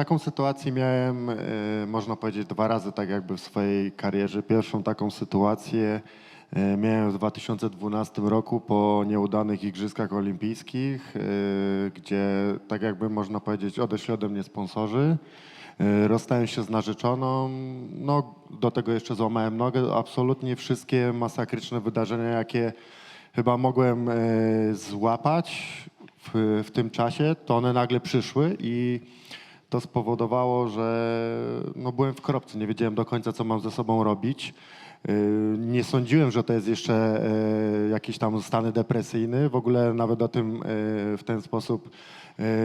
taką sytuację miałem, e, można powiedzieć, dwa razy tak jakby w swojej karierze. Pierwszą taką sytuację e, miałem w 2012 roku po nieudanych Igrzyskach Olimpijskich, e, gdzie tak jakby można powiedzieć odeszli ode mnie sponsorzy. Rozstałem się z narzeczoną, no do tego jeszcze złamałem nogę. Absolutnie wszystkie masakryczne wydarzenia, jakie chyba mogłem złapać w, w tym czasie, to one nagle przyszły i to spowodowało, że no byłem w kropce, nie wiedziałem do końca, co mam ze sobą robić. Yy, Nie sądziłem, że to jest jeszcze e, jakiś tam stan depresyjny. W ogóle nawet o tym e, w ten sposób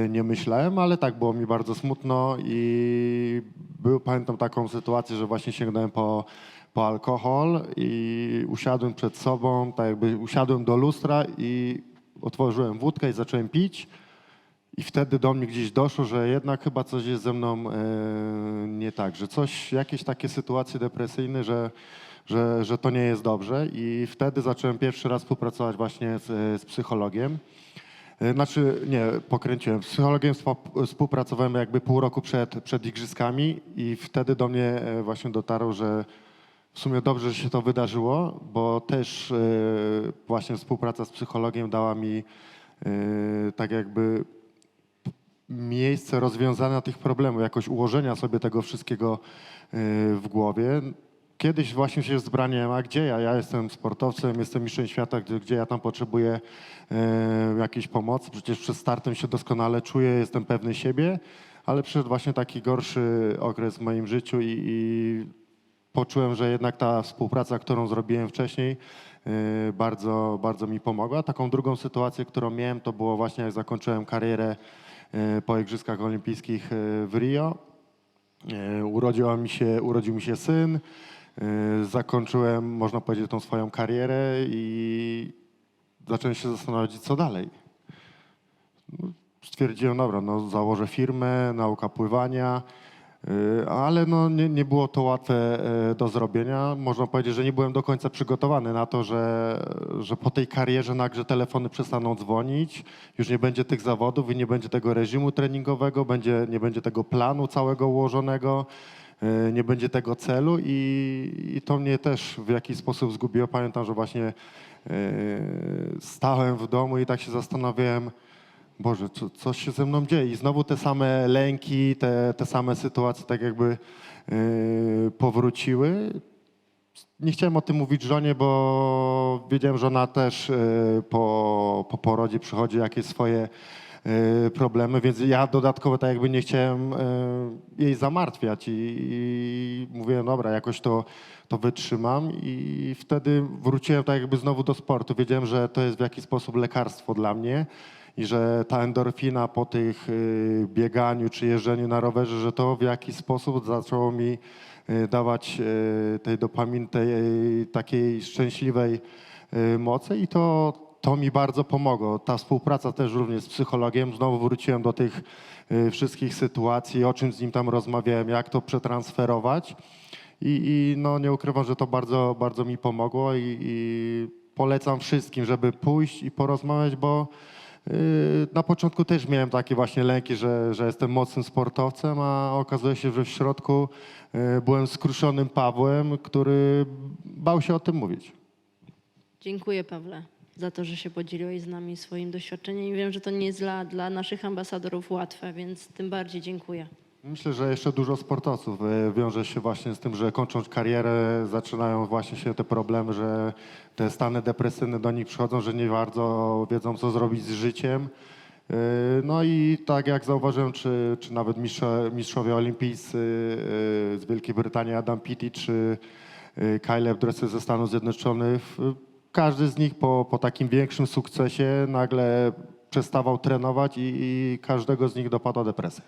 nie myślałem, ale tak było mi bardzo smutno i był, pamiętam taką sytuację, że właśnie sięgnąłem po, po alkohol i usiadłem przed sobą, tak jakby usiadłem do lustra i otworzyłem wódkę i zacząłem pić. I wtedy do mnie gdzieś doszło, że jednak chyba coś jest ze mną e, nie tak, że coś, jakieś takie sytuacje depresyjne, że, że, że to nie jest dobrze. I wtedy zacząłem pierwszy raz współpracować właśnie z, z psychologiem. E, Znaczy, nie, pokręciłem. Z psychologiem współpracowałem jakby pół roku przed, przed igrzyskami i wtedy do mnie e, właśnie dotarło, że w sumie dobrze, że się to wydarzyło, bo też e, właśnie współpraca z psychologiem dała mi e, tak jakby miejsce rozwiązania tych problemów, jakoś ułożenia sobie tego wszystkiego e, w głowie. Kiedyś właśnie się zbraniałem, a gdzie ja? Ja jestem sportowcem, jestem mistrzem świata, gdzie, gdzie ja tam potrzebuję e, jakiejś pomocy. Przecież przed startem się doskonale czuję, jestem pewny siebie, ale przyszedł właśnie taki gorszy okres w moim życiu i, i poczułem, że jednak ta współpraca, którą zrobiłem wcześniej, e, bardzo, bardzo mi pomogła. Taką drugą sytuację, którą miałem, to było właśnie jak zakończyłem karierę po Igrzyskach Olimpijskich e, w Rio. E, Urodziła mi się, urodził mi się syn. e, Zakończyłem, można powiedzieć, tą swoją karierę i zacząłem się zastanawiać, co dalej. No, Stwierdziłem, dobra, no założę firmę, nauka pływania, ale no nie, nie było to łatwe e, do zrobienia. Można powiedzieć, że nie byłem do końca przygotowany na to, że, że po tej karierze nagle telefony przestaną dzwonić, już nie będzie tych zawodów i nie będzie tego reżimu treningowego, będzie, nie będzie tego planu całego ułożonego, e, nie będzie tego celu i, i to mnie też w jakiś sposób zgubiło. Pamiętam, że właśnie stałem w domu i tak się zastanawiałem, Boże, co, co się ze mną dzieje? I znowu te same lęki, te, te same sytuacje tak jakby yy, powróciły. Nie chciałem o tym mówić żonie, bo wiedziałem, że ona też yy, po, po porodzie przychodzi jakieś swoje problemy, więc ja dodatkowo tak jakby nie chciałem yy, jej zamartwiać i, i mówiłem, dobra, jakoś to, to wytrzymam i wtedy wróciłem tak jakby znowu do sportu. Wiedziałem, że to jest w jakiś sposób lekarstwo dla mnie i że ta endorfina po tych y, bieganiu czy jeżdżeniu na rowerze, że to w jakiś sposób zaczęło mi y, dawać y, tej dopaminy, tej y, takiej szczęśliwej y, mocy i to, to mi bardzo pomogło. Ta współpraca też również z psychologiem. Znowu wróciłem do tych y, wszystkich sytuacji, o czym z nim tam rozmawiałem, jak to przetransferować. I, i no, nie ukrywam, że to bardzo, bardzo mi pomogło i, i polecam wszystkim, żeby pójść i porozmawiać, bo yy, na początku też miałem takie właśnie lęki, że, że jestem mocnym sportowcem, a okazuje się, że w środku yy, byłem skruszonym Pawłem, który bał się o tym mówić. Dziękuję Pawle za to, że się podzieliłeś z nami swoim doświadczeniem i wiem, że to nie jest dla, dla naszych ambasadorów łatwe, więc tym bardziej dziękuję. Myślę, że jeszcze dużo sportowców e, wiąże się właśnie z tym, że kończąc karierę, zaczynają właśnie się te problemy, że te stany depresyjne do nich przychodzą, że nie bardzo wiedzą, co zrobić z życiem. E, No i tak jak zauważyłem, czy, czy nawet mistrzo, mistrzowie olimpijscy e, z Wielkiej Brytanii, Adam Peaty, czy Kyle Dressy ze Stanów Zjednoczonych, każdy z nich po, po takim większym sukcesie nagle przestawał trenować i, i każdego z nich dopadła depresja.